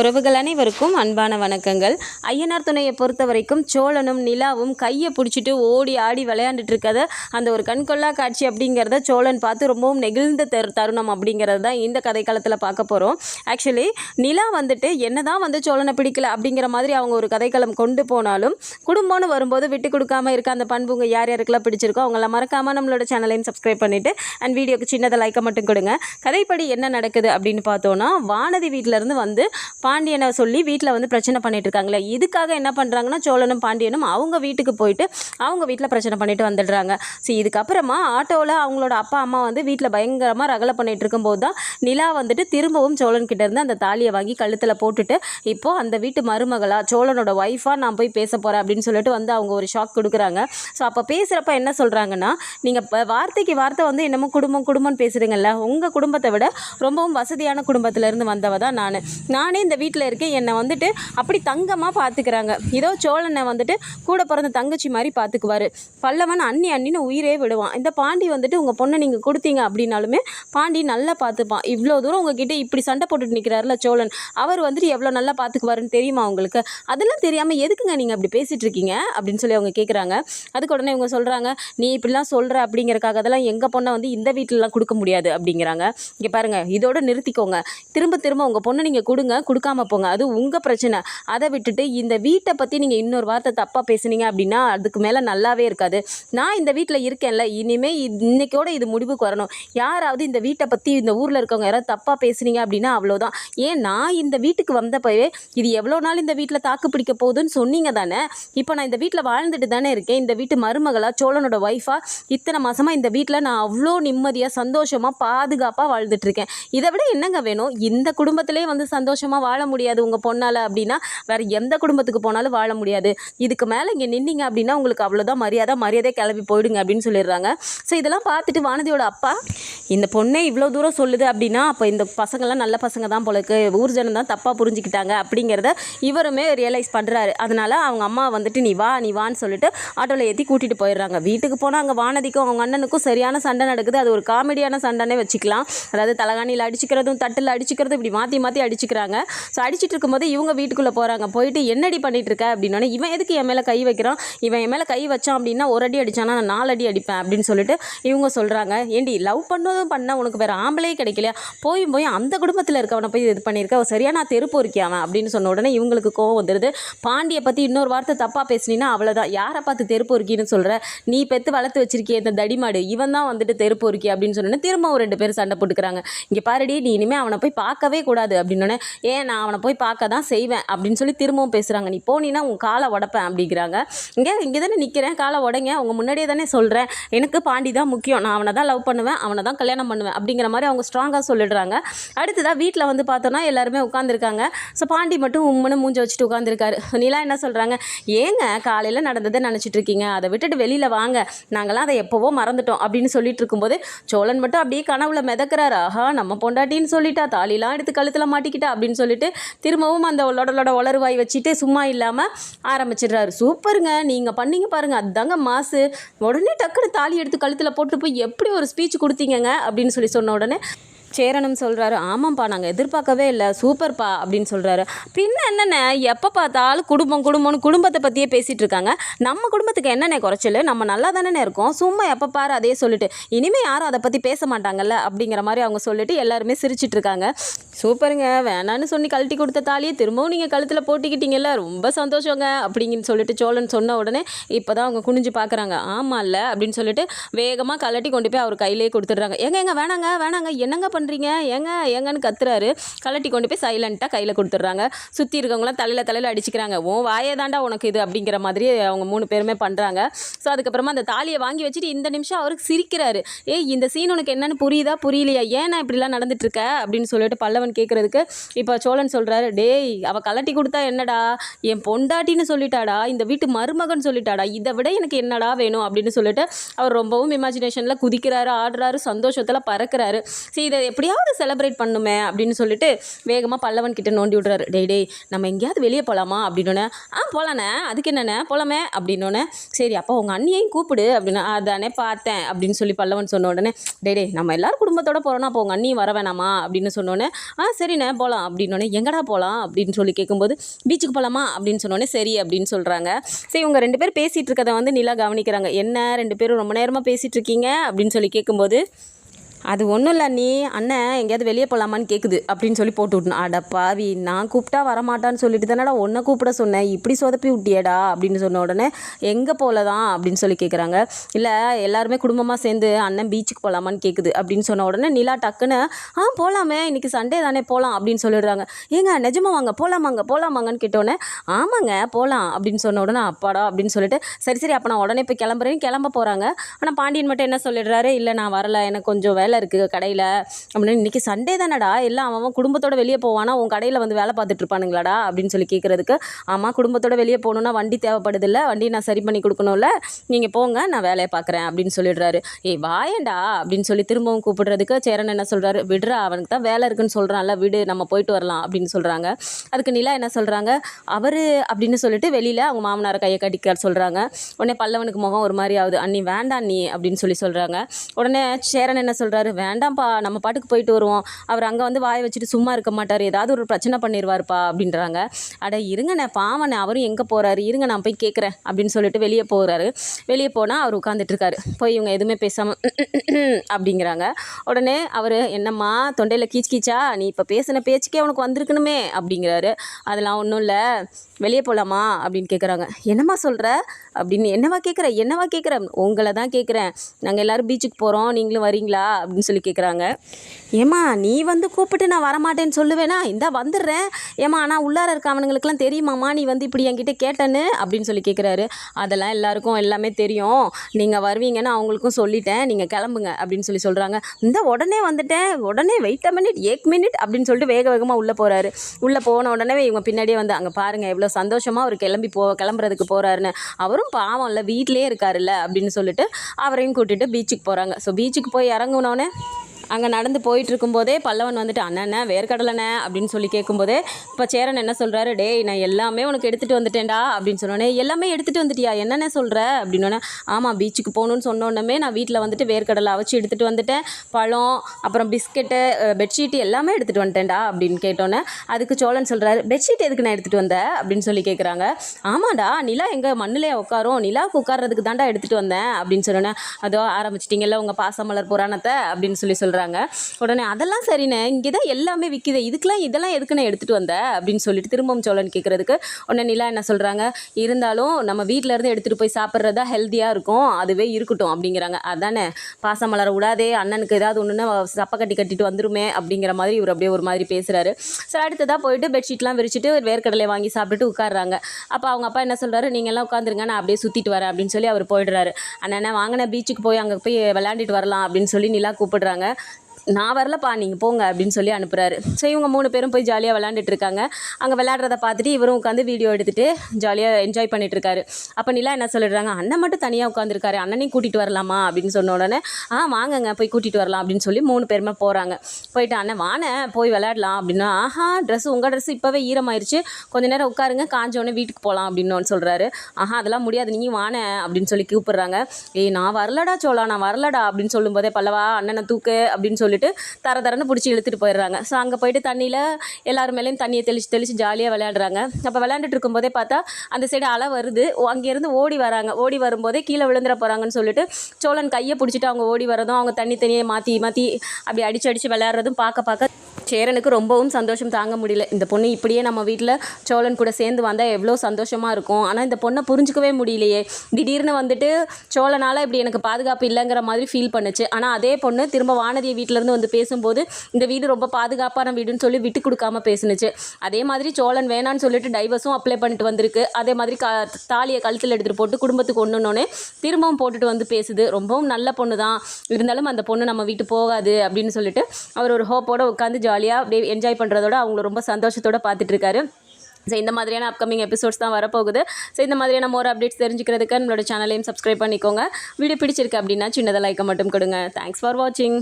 உறவுகள் அனைவருக்கும் அன்பான வணக்கங்கள். ஐயனார் துணையை பொறுத்த வரைக்கும் சோழனும் நிலாவும் கையை பிடிச்சிட்டு ஓடி ஆடி விளையாண்டுட்டு இருக்கத அந்த ஒரு கண்கொள்ளா காட்சி அப்படிங்கிறத சோழன் பார்த்து ரொம்பவும் நெகிழ்ந்த தரு தருணம் அப்படிங்கிறது தான் இந்த கதைக்களத்தில் பார்க்க போகிறோம் ஆக்சுவலி நிலா வந்துட்டு என்ன தான் வந்து சோழனை பிடிக்கல அப்படிங்கிற மாதிரி அவங்க ஒரு கதைக்களம் கொண்டு போனாலும் குடும்பம்னு வரும்போது விட்டு கொடுக்காம இருக்க அந்த பண்புங்க யார் யாருக்கெல்லாம் பிடிச்சிருக்கோ அவங்கள மறக்காமல் நம்மளோட சேனலையும் சப்ஸ்கிரைப் பண்ணிவிட்டு அண்ட் வீடியோக்கு சின்னதை லைக்கை மட்டும் கொடுங்க. கதைப்படி என்ன நடக்குது அப்படின்னு பார்த்தோன்னா வானதி வீட்டிலேருந்து வந்து பாண்டியனை சொல்லி வீட்டில் வந்து பிரச்சனை பண்ணிட்டு இருக்காங்களே இதுக்காக என்ன பண்ணுறாங்கன்னா சோழனும் பாண்டியனும் அவங்க வீட்டுக்கு போயிட்டு அவங்க வீட்டில் பிரச்சனை பண்ணிட்டு வந்துடுறாங்க. ஸோ இதுக்கப்புறமா ஆட்டோவில் அவங்களோட அப்பா அம்மா வந்து வீட்டில் பயங்கரமாக ரகலை பண்ணிட்டு இருக்கும்போது தான் நிலா வந்துட்டு திரும்பவும் சோழன்கிட்ட இருந்து அந்த தாலியை வாங்கி கழுத்தில் போட்டுட்டு இப்போது அந்த வீட்டு மருமகளாக சோழனோட ஒய்ஃபாக நான் போய் பேச போகிறேன் அப்படின்னு சொல்லிட்டு வந்து அவங்க ஒரு ஷாக் கொடுக்குறாங்க. ஸோ அப்போ பேசுகிறப்ப என்ன சொல்கிறாங்கன்னா நீங்கள் இப்போ வார்த்தைக்கு வார்த்தை வந்து என்னமோ குடும்பம் குடும்பம்னு பேசுகிறீங்கல்ல உங்கள் குடும்பத்தை விட ரொம்பவும் வசதியான குடும்பத்திலேருந்து வந்தவ தான் நான் நானே இந்த வீட்டில் இருக்க என்னை வந்துட்டு அப்படி தங்கமாக பார்த்துக்கிறாங்க ஏதோ சோழனை வந்துட்டு கூட பிறந்த தங்கச்சி மாதிரி பார்த்துக்குவாரு பல்லவன் அண்ணி அண்ணின்னு உயிரே விடுவான். இந்த பாண்டி வந்துட்டு உங்கள் பொண்ணை நீங்கள் கொடுத்தீங்க அப்படின்னாலுமே பாண்டி நல்லா பார்த்துப்பான் இவ்வளோ தூரம் உங்ககிட்ட இப்படி சண்டை போட்டுட்டு நிற்கிறாருல சோழன். அவர் வந்துட்டு எவ்வளோ நல்லா பார்த்துக்குவாருன்னு தெரியுமா உங்களுக்கு? அதெல்லாம் தெரியாமல் எதுக்குங்க நீங்கள் அப்படி பேசிகிட்டு இருக்கீங்க? அப்படின்னு சொல்லி அவங்க கேட்குறாங்க அதுக்கு உடனே இவங்க சொல்கிறாங்க நீ இப்படிலாம் சொல்கிற அப்படிங்கிறக்காக அதெல்லாம் எங்கள் பொண்ணை வந்து இந்த வீட்டிலலாம் கொடுக்க முடியாது. அப்படிங்கிறாங்க. இங்கே பாருங்கள் இதோட நிறுத்திக்கோங்க. திரும்ப திரும்ப உங்கள் பொண்ணை நீங்கள் கொடுங்க கொடுக்காம போங்க. அது உங்கள் பிரச்சனை. அதை விட்டுட்டு இந்த வீட்டை பற்றி நீங்கள் இன்னொரு வார்த்தை தப்பாக பேசுனீங்க அப்படின்னா அதுக்கு மேலே நல்லாவே இருக்காது. நான் இந்த வீட்டில் இருக்கேன்ல. இனிமேல் இன்னைக்கோட இது முடிவுக்கு வரணும். யாராவது இந்த வீட்டை பற்றி இந்த ஊரில் இருக்கவங்க யாராவது தப்பாக பேசுனீங்க அப்படின்னா அவ்வளோதான் ஏன் நான் இந்த வீட்டுக்கு வந்தப்பவே இது எவ்வளோ நாள் இந்த வீட்டில் தாக்கு பிடிக்க போகுதுன்னு சொன்னீங்க தானே? இப்போ நான் இந்த வீட்டில் வாழ்ந்துட்டு தானே இருக்கேன். இந்த வீட்டு மருமகளா சோழனோட ஒய்ஃபாக இத்தனை மாதமாக இந்த வீட்டில் நான் அவ்வளோ நிம்மதியாக சந்தோஷமாக பாதுகாப்பாக வாழ்ந்துட்டு இருக்கேன். இதை விட என்னங்க வேணும்? இந்த குடும்பத்திலே வந்து சந்தோஷமாக வாழ முடியாது உங்கள் பொண்ணால் அப்படின்னா வேறு எந்த குடும்பத்துக்கு போனாலும் வாழ முடியாது. இதுக்கு மேலே இங்கே நின்னீங்க அப்படின்னா உங்களுக்கு அவ்வளோதான் மரியாதை மரியாதை கிளம்பி போயிடுங்க அப்படின்னு சொல்லிடுறாங்க. ஸோ இதெல்லாம் பார்த்துட்டு வானதியோட அப்பா இந்த பொண்ணே இவ்வளோ தூரம் சொல்லுது அப்படின்னா அப்போ இந்த பசங்கள்லாம் நல்ல பசங்க தான் போலக்கு ஊர் ஜனம் தான் தப்பாக புரிஞ்சுக்கிட்டாங்க அப்படிங்கிறத இவருமே ரியலைஸ் பண்ணுறாரு அதனால் அவங்க அம்மா வந்துட்டு நீ வா நீ வான்னு சொல்லிட்டு ஆட்டோவில் ஏற்றி கூட்டிகிட்டு போயிடுறாங்க. வீட்டுக்கு போனால் அங்கே வானதிக்கும் அவங்க அண்ணனுக்கும் சரியான சண்டை நடக்குது. அது ஒரு காமெடியான சண்டைனே வச்சுக்கலாம். அதாவது தலகாணியில் அடிச்சுக்கிறதும் தட்டில் அடிச்சுக்கிறதும் இப்படி மாற்றி மாற்றி அடிச்சுக்கிறாங்க. ஸோ அடிச்சுட்டு இருக்கும்போது இவங்க வீட்டுக்குள்ளே போகிறாங்க போயிட்டு என்னடி பண்ணிட்டு இருக்க அப்படின்னோடனே இவன் எதுக்கு என் மேலே கை வைக்கிறான்? இவன் என் மேலே கை வச்சான் அப்படின்னா ஒரு அடி அடிச்சானா? நான் நாலு அடி அடிப்பேன். அப்படின்னு சொல்லிட்டு இவங்க சொல்கிறாங்க ஏண்டி லவ் பண்ணதும் பண்ண உனக்கு வேறு ஆம்பளே கிடைக்கலையா? போய் போய் அந்த குடும்பத்தில் இருக்கவனை போய் இது பண்ணியிருக்க? அவன் சரியா நான் தெருப்பு அவன்? அப்படின்னு சொன்ன உடனே இவங்களுக்கு கோவம் வந்துடுது பாண்டியை பற்றி இன்னொரு வார்த்தை தப்பாக பேசுனீன்னா அவ்வளோதான் யாரை பார்த்து தெருப்பு இருக்கின்னு சொல்கிற நீ பெற்று வளர்த்து வச்சிருக்கிய இந்த தடிமாடு இவன் தான் வந்துட்டு தெருப்பு இருக்கி அப்படின்னு சொன்னோன்னே திரும்பவும் ரெண்டு பேரும் சண்டை போட்டுக்கிறாங்க. இங்கே பாருடி நீ இனிமேல் அவனை போய் பார்க்கவே கூடாது. அப்படின்னோடனே ஏன் நான் அவனை போய் பார்க்க தான் செய்வேன் அப்படின்னு சொல்லி திரும்பவும் பேசுகிறாங்க நீ போனீன்னா உன் காலை உடப்பேன் அப்படிங்கிறாங்க. இங்கே இங்கே தானே நிற்கிறேன் காலை உடைங்க. அவங்க முன்னாடியே தானே சொல்கிறேன் எனக்கு பாண்டி தான் முக்கியம். நான் அவனை தான் லவ் பண்ணுவேன் அவனை தான் கல்யாணம் பண்ணுவேன் அப்படிங்கிற மாதிரி அவங்க ஸ்ட்ராங்காக சொல்லிடுறாங்க. அடுத்ததாக வீட்டில் வந்து பார்த்தோன்னா எல்லாருமே உட்காந்துருக்காங்க ஸோ பாண்டி மட்டும் உம்முன்னு மூஞ்ச வச்சுட்டு உட்காந்துருக்காரு நிலா என்ன சொல்கிறாங்க ஏங்க காலையில் நடந்ததை நினச்சிட்டு இருக்கீங்க. அதை விட்டுட்டு வெளியில் வாங்க. நாங்களாம் அதை எப்போவோ மறந்துட்டோம் அப்படின்னு சொல்லிட்டு இருக்கும்போது சோழன் மட்டும் அப்படியே கனவுல மிதக்கிறாரு. ஆஹா நம்ம பொண்டாட்டின்னு சொல்லிட்டா தாலிலாம் எடுத்து கழுத்தில் மாட்டிக்கிட்டா அப்படின்னு சொல்லி சொல்லிட்டு திரும்பவும் அந்த லொடலோட உளறுவாய் வச்சுட்டு சும்மா இல்லாமல் ஆரம்பிச்சிடுறாரு. சூப்பருங்க. நீங்கள் பண்ணீங்க பாருங்கள் அதுதாங்க மாசு. உடனே டக்குன்னு தாலி எடுத்து கழுத்தில் போட்டு போய் எப்படி ஒரு ஸ்பீச் கொடுத்தீங்கங்க? அப்படின்னு சொல்லி சொன்ன உடனே சேரனும் சொல்கிறாரு ஆமாம்ப்பா நாங்கள் எதிர்பார்க்கவே இல்லை. சூப்பர்ப்பா அப்படின்னு சொல்கிறாரு பின்ன என்னென்ன? எப்போ பார்த்தாலும் குடும்பம் குடும்பம்னு குடும்பத்தை பற்றியே பேசிகிட்டு இருக்காங்க. நம்ம குடும்பத்துக்கு என்னென்ன குறைச்சல்? நம்ம நல்லா தானே இருக்கோம். சும்மா எப்போ பாரு அதே சொல்லிட்டு இனிமேல் யாரும் அதை பற்றி பேச மாட்டாங்கல்ல அப்படிங்கிற மாதிரி அவங்க சொல்லிட்டு எல்லாருமே சிரிச்சிட்டு இருக்காங்க. சூப்பருங்க வேணான்னு சொல்லி கழட்டி கொடுத்த தாலியை திரும்பவும் நீங்கள் கழுத்தில் போட்டிக்கிட்டீங்கல்ல ரொம்ப சந்தோஷங்க அப்படிங்கன்னு சொல்லிட்டு சோழன் சொன்ன உடனே இப்போ தான் அவங்க குனிஞ்சு பார்க்குறாங்க ஆமாம் இல்லை அப்படின்னு சொல்லிட்டு வேகமாக கழட்டி கொண்டு போய் அவர் கையிலே கொடுத்துட்றாங்க. ஏங்க எங்க வேணாங்க வேணாங்க என்னங்க பண்ணுறீங்க ஏங்க ஏங்கன்னு கத்துறாரு. கழட்டி கொண்டு போய் சைலண்ட்டாக கையில் கொடுத்துட்றாங்க. சுற்றி இருக்கவங்களாம் தலையில் தலையில் அடிச்சுக்கிறாங்க. ஓ வாயே தாண்டா உனக்கு இது? அப்படிங்கிற மாதிரி அவங்க மூணு பேருமே பண்ணுறாங்க ஸோ அதுக்கப்புறமா அந்த தாலியை வாங்கி வச்சுட்டு இந்த நிமிஷம் அவருக்கு சிரிக்கிறாரு. ஏய் இந்த சீன் உனக்கு என்னன்னு புரியுதா? புரியலையா? ஏன் நான் இப்படிலாம் நடந்துட்டுருக்க அப்படின்னு சொல்லிட்டு பல்லவன் கேட்குறதுக்கு இப்போ சோழன் சொல்கிறாரு டேய் அவள் கலட்டி கொடுத்தா என்னடா? என் பொண்டாட்டின்னு சொல்லிட்டாடா? இந்த வீட்டு மருமகன் சொல்லிட்டாடா? இதை விட எனக்கு என்னடா வேணும்? அப்படின்னு சொல்லிட்டு அவர் ரொம்பவும் இமேஜினேஷனில் குதிக்கிறாரு ஆடுறாரு சந்தோஷத்தில் பறக்கிறாரு. சரி இதை எப்படியாவது செலிப்ரேட் பண்ணுமே அப்படின்னு சொல்லிட்டு வேகமாக பல்லவன் கிட்ட நோண்டி விடுறாரு. டேய் டேய் நம்ம எங்கேயாவது வெளியே போகலாமா அப்படின்னோடனே ஆ போகலாண்ணே அதுக்கு என்னண்ணே போகலாமே அப்படின்னோடனே சரி அப்போ உங்கள் அண்ணியையும் கூப்பிடு. அப்படின்னு அதானே பார்த்தேன் அப்படின்னு சொல்லி பல்லவன் சொன்ன உடனே டே நம்ம எல்லாரும் குடும்பத்தோட போகிறோன்னா அப்போ உங்கள் அண்ணியும் வர வேணாமா? அப்படின்னு சொன்னோடனே ஆ சரிண்ணே போகலாம் அப்படின்னோடனே எங்கடா போகலாம் அப்படின்னு சொல்லி கேட்கும்போது பீச்சுக்கு போகலாமா அப்படின்னு சொன்னோடனே சரி அப்படின்னு சொல்கிறாங்க சரி இவங்க ரெண்டு பேர் பேசிகிட்டு இருக்கதை வந்து நிலா கவனிக்கிறாங்க. என்ன ரெண்டு பேரும் ரொம்ப நேரமாக பேசிகிட்டு இருக்கீங்க? அப்படின்னு சொல்லி கேட்கும்போது அது ஒன்றும் இல்லை நீ அண்ணன் எங்கேயாவது வெளியே போகலாமான்னு கேட்குது அப்படின்னு சொல்லி போட்டு விட்டணும் அடப்பாவி பாவி நான் கூப்பிட்டா வரமாட்டான்னு சொல்லிட்டு தானடா உன்னை கூப்பிட சொன்னேன். இப்படி சொதப்பி விட்டியேடா அப்படின்னு சொன்ன உடனே எங்கே போகல தான் அப்படின்னு சொல்லி கேட்குறாங்க இல்லை எல்லாருமே குடும்பமாக சேர்ந்து அண்ணன் பீச்சுக்கு போகலாமான்னு கேட்குது அப்படின்னு சொன்ன உடனே நிலா டக்குன்னு ஆ போகலாமே இன்றைக்கி சண்டே தானே போகலாம் அப்படின்னு சொல்லிடுறாங்க. ஏங்க நிஜமா வாங்க போகலாமாங்க போகலாமாங்கன்னு கேட்டோன்னே ஆமாங்க போகலாம் அப்படின்னு சொன்ன உடனே அப்பாடா அப்படின்னு சொல்லிட்டு சரி சரி அப்போ நான் உடனே போய் கிளம்புறேன். கிளம்ப போகிறாங்க ஆனால் பாண்டியன் மட்டும் என்ன சொல்லிடுறாரு? இல்லை நான் வரல எனக்கு கொஞ்சம் வேலை இருக்குது கடையில் அப்படின்னு. இன்றைக்கி சண்டே தானடா? எல்லாம் அவன் குடும்பத்தோட வெளியே போவானா? உன் கடையில் வந்து வேலை பார்த்துட்டு இருப்பானுங்களாடா? அப்படின்னு சொல்லி கேட்குறதுக்கு ஆமாம் குடும்பத்தோட வெளியே போகணுன்னா வண்டி தேவைப்படுது இல்லை வண்டி நான் சரி பண்ணி கொடுக்கணும்ல. நீங்கள் போங்க நான் வேலையை பார்க்குறேன் அப்படின்னு சொல்லிடுறாரு. ஏய் வாயண்டா அப்படின்னு சொல்லி திரும்பவும் கூப்பிடுறதுக்கு சேரன் என்ன சொல்கிறாரு விடுறா அவனுக்கு தான் வேலை இருக்குன்னு சொல்கிறான்ல விடு நம்ம போயிட்டு வரலாம் அப்படின்னு சொல்கிறாங்க அதுக்கு நிலா என்ன சொல்கிறாங்க அவர் அப்படின்னு சொல்லிட்டு வெளியில் அவங்க மாமனாரை கையை கட்டிக்க சொல்கிறாங்க உடனே பல்லவனுக்கு முகம் ஒரு மாதிரி ஆகுது. அண்ணி வேண்டாம் நீ அப்படின்னு சொல்லி சொல்கிறாங்க உடனே சேரன் என்ன சொல்கிறாரு வேண்டாம்ப்பா நம்ம பாட்டுக்கு போயிட்டு வருவோம். அவர் அங்கே வந்து வாயை வச்சுட்டு சும்மா இருக்க மாட்டார். ஏதாவது ஒரு பிரச்சனை பண்ணிடுவார்ப்பா அப்படின்றாங்க. அட இருங்கண்ணே பாவண்ணே அவரும் எங்கே போகிறாரு இருங்க நான் போய் கேட்குறேன் அப்படின்னு சொல்லிட்டு வெளியே போகிறாரு வெளியே போனால் அவர் உட்காந்துட்டு இருக்காரு. போய் இவங்க எதுவுமே பேசாமல் அப்படிங்கிறாங்க. உடனே அவர் என்னம்மா தொண்டையில் கீச் கீச்சா? நீ இப்போ பேசின பேச்சுக்கே அவனுக்கு வந்திருக்கணுமே அப்படிங்கிறாரு. அதெல்லாம் ஒன்றும் இல்லை. வெளியே போகலாமா அப்படின்னு கேட்குறாங்க என்னம்மா சொல்கிற அப்படின்னு என்னவா கேட்குற என்னவா கேட்குற உங்களை தான் கேட்குறேன் நாங்கள் எல்லோரும் பீச்சுக்கு போகிறோம் நீங்களும் வரீங்களா? அப்படின்னு சொல்லி கேட்குறாங்க ஏம்மா நீ வந்து கூப்பிட்டு நான் வரமாட்டேன்னு சொல்லுவேனா? இந்தா வந்துடுறேன். ஏம்மா ஆனால் உள்ளார இருக்க அவனுங்களுக்குலாம் தெரியுமாம்மா? நீ வந்து இப்படி என்கிட்ட கேட்டேன்னு? அப்படின்னு சொல்லி கேட்குறாரு அதெல்லாம் எல்லாருக்கும் எல்லாமே தெரியும். நீங்கள் வருவீங்கன்னு அவங்களுக்கும் சொல்லிட்டேன். நீங்கள் கிளம்புங்க. அப்படின்னு சொல்லி சொல்கிறாங்க இந்த உடனே வந்துட்டேன். உடனே வெயிட் அ மினிட் ஏக் மினிட் அப்படின்னு சொல்லிட்டு வேக வேகமாக உள்ளே போகிறாரு உள்ளே போன உடனே இவங்க பின்னாடியே வந்து அங்கே பாருங்கள் எவ்வளோ சந்தோஷமாக அவர் கிளம்பி போ கிளம்புறதுக்கு போகிறாருன்னு அவரும் பாவம் இல்லை வீட்டிலே இருக்காருல்ல அப்படின்னு சொல்லிட்டு அவரையும் கூட்டிகிட்டு பீச்சுக்கு போகிறாங்க ஸோ பீச்சுக்கு போய் இறங்குனோடனே அங்கே நடந்து போயிட்டு இருக்கும்போதே பல்லவன் வந்துட்டு அண்ணண்ணே வேர்க்கடலைண்ணே அப்படின்னு சொல்லி கேட்கும்போதே இப்போ சேரன் என்ன சொல்கிறாரு டேய் நான் எல்லாமே உனக்கு எடுத்துகிட்டு வந்துட்டேன்டா அப்படின்னு சொன்னோன்னே எல்லாமே எடுத்துகிட்டு வந்துட்டியா? என்னென்ன சொல்கிற அப்படின்னோடனே ஆமாம் பீச்சுக்கு போகணுன்னு சொன்னோன்னே நான் வீட்டில் வந்துட்டு வேர்க்கடலை அவச்சு எடுத்துகிட்டு வந்துட்டேன். பழம் அப்புறம் பிஸ்கெட்டு பெட்ஷீட் எல்லாமே எடுத்துகிட்டு வந்துட்டேன்டா அப்படின்னு கேட்டோன்னே அதுக்கு சோழன் சொல்கிறாரு பெட்ஷீட் எதுக்கு நான் எடுத்துகிட்டு வந்தேன் அப்படின்னு சொல்லி கேட்குறாங்க ஆமாடா நிலா எங்கே மண்ணிலே உட்காரும் நிலாவுக்கு உட்கார்றதுக்கு தாண்டா எடுத்துகிட்டு வந்தேன் அப்படின்னு சொன்னோன்னே அதோ ஆரம்பிச்சிட்டிங்கல்ல உங்கள் பாசமலர் புராணத்தை அப்படின்னு சொல்லி சொல்கிறாங்க உடனே அதெல்லாம் சரிண்ணே இங்கே தான் எல்லாமே விற்கிது இதுக்கெல்லாம் இதெல்லாம் எதுக்குண்ணே எடுத்துகிட்டு வந்த? அப்படின்னு சொல்லிட்டு திரும்பவும் சோழன் கேட்குறதுக்கு உடனே நிலா என்ன சொல்கிறாங்க இருந்தாலும் நம்ம வீட்டில் இருந்து எடுத்துகிட்டு போய் சாப்பிட்றதா ஹெல்த்தியாக இருக்கும். அதுவே இருக்கட்டும் அப்படிங்கிறாங்க. அதானே பாசம் மலர விடாதே அண்ணனுக்கு ஏதாவது ஒன்றுன்னா சப்பை கட்டி கட்டிட்டு வந்துருமே அப்படிங்கிற மாதிரி இவர் அப்படியே ஒரு மாதிரி பேசுகிறாரு சரி அடுத்ததாக போயிட்டு பெட்ஷீட்லாம் விரிச்சிட்டு வேர்க்கடலை வாங்கி சாப்பிட்டுட்டு உட்காடுறாங்க அப்போ அவங்க அப்பா என்ன சொல்கிறாரு நீங்கள்லாம் உட்காந்துருங்க நான் அப்படியே சுற்றிட்டு வரேன் அப்படின்னு சொல்லி அவர் போயிடுறாரு. அண்ணா வாங்கின பீச்சுக்கு போய் அங்கே போய் விளையாண்டுட்டு வரலாம் அப்படின்னு சொல்லி நிலா கூப்பிடுறாங்க. நான் வரலப்பா நீங்கள் போங்க அப்படின்னு சொல்லி அனுப்புகிறாரு ஸோ இவங்க மூணு பேரும் போய் ஜாலியாக விளாண்டுட்டு இருக்காங்க. அங்கே விளையாடுறத பார்த்துட்டு இவரும் உட்காந்து வீடியோ எடுத்துகிட்டு ஜாலியாக என்ஜாய் பண்ணிட்டு இருக்காரு. அப்போ நிலா என்ன சொல்லிடுறாங்க? அண்ணன் மட்டும் தனியாக உட்காந்துருக்காரு அண்ணனையும் கூட்டிகிட்டு வரலாமா அப்படின்னு சொன்ன உடனே ஆ வாங்கங்க போய் கூட்டிகிட்டு வரலாம் அப்படின்னு சொல்லி மூணு பேருமே போகிறாங்க போயிட்டு அண்ணன் வானே போய் விளையாடலாம் அப்படின்னா ஆஹா ட்ரெஸ் உங்கள் ட்ரெஸ் இப்போவே ஈரமாயிருச்சு. கொஞ்ச நேரம் உட்காருங்க காஞ்சோடனே வீட்டுக்கு போகலாம் அப்படின்னு சொல்கிறாரு ஆஹா அதெல்லாம் முடியாது நீங்கள் வானே அப்படின்னு சொல்லி கூப்பிடுறாங்க. ஏய் நான் வரலடா சோளா நான் வரலடா அப்படின்னு சொல்லும்போதே பல்லவா அண்ணனை தூக்கு அப்படின்னு சொல்லி சொல்லிட்டு தர தரன்னு பிடிச்சி இழுத்துட்டு போயிடுறாங்க. ஸோ அங்கே போயிட்டு தண்ணியில் எல்லார் மேலேயும் தண்ணியை தெளிச்சு தெளிச்சு ஜாலியாக விளையாடுறாங்க. அப்போ விளையாண்டுட்டு இருக்கும்போதே பார்த்தா அந்த சைடு அலை வருது. அங்கேருந்து ஓடி வராங்க. ஓடி வரும்போதே கீழே விழுந்துட போகிறாங்கன்னு சொல்லிட்டு சோழன் கையை பிடிச்சிட்டு அவங்க ஓடி வரதும் அவங்க தண்ணி தண்ணியை மாற்றி மாற்றி அப்படி அடிச்சு அடிச்சு விளையாடுறதும் பார்க்க பார்க்க சேரனுக்கு ரொம்பவும் சந்தோஷம் தாங்க முடியல. இந்த பொண்ணு இப்படியே நம்ம வீட்டில் சோழன் கூட சேர்ந்து வந்தால் எவ்வளோ சந்தோஷமாக இருக்கும். ஆனால் இந்த பொண்ணை புரிஞ்சுக்கவே முடியலையே. திடீர்னு வந்துட்டு சோழனால் இப்படி எனக்கு பாதுகாப்பு இல்லைங்கிற மாதிரி ஃபீல் பண்ணுச்சு. ஆனால் அதே பொண்ணு திரும்ப வானதியை வீட்டில் வீட்டிலேருந்து வந்து பேசும்போது இந்த வீடு ரொம்ப பாதுகாப்பான வீடுன்னு சொல்லி விட்டு கொடுக்காம பேசுனுச்சு. அதே மாதிரி சோழன் வேணான்னு சொல்லிட்டு டைவர்ஸும் அப்ளை பண்ணிட்டு வந்திருக்கு. அதே மாதிரி கா தாலியை கழுத்தில் எடுத்துகிட்டு போட்டு குடும்பத்துக்கு ஒன்றுனோடனே திரும்பவும் போட்டுட்டு வந்து பேசுது. ரொம்பவும் நல்ல பொண்ணு தான் இருந்தாலும் அந்த பொண்ணு நம்ம வீட்டு போகாது அப்படின்னு சொல்லிட்டு அவர் ஒரு ஹோப்போட உட்காந்து ஜாலியாக அப்படியே என்ஜாய் பண்ணுறதோட அவங்கள ரொம்ப சந்தோஷத்தோட பார்த்துட்டு இருக்காரு. ஸோ இந்த மாதிரியான அப்கமிங் எபிசோட்ஸ் தான் வரப்போகுது. ஸோ இந்த மாதிரியான மோர் அப்டேட்ஸ் தெரிஞ்சுக்கிறதுக்கு நம்மளோட சேனலையும் சப்ஸ்கிரைப் பண்ணிக்கோங்க. வீடியோ பிடிச்சிருக்கு அப்படின்னா சின்னதாக லைக்கை மட்டும் கொடுங்க. தேங்க்ஸ் ஃபார் வாட்சிங்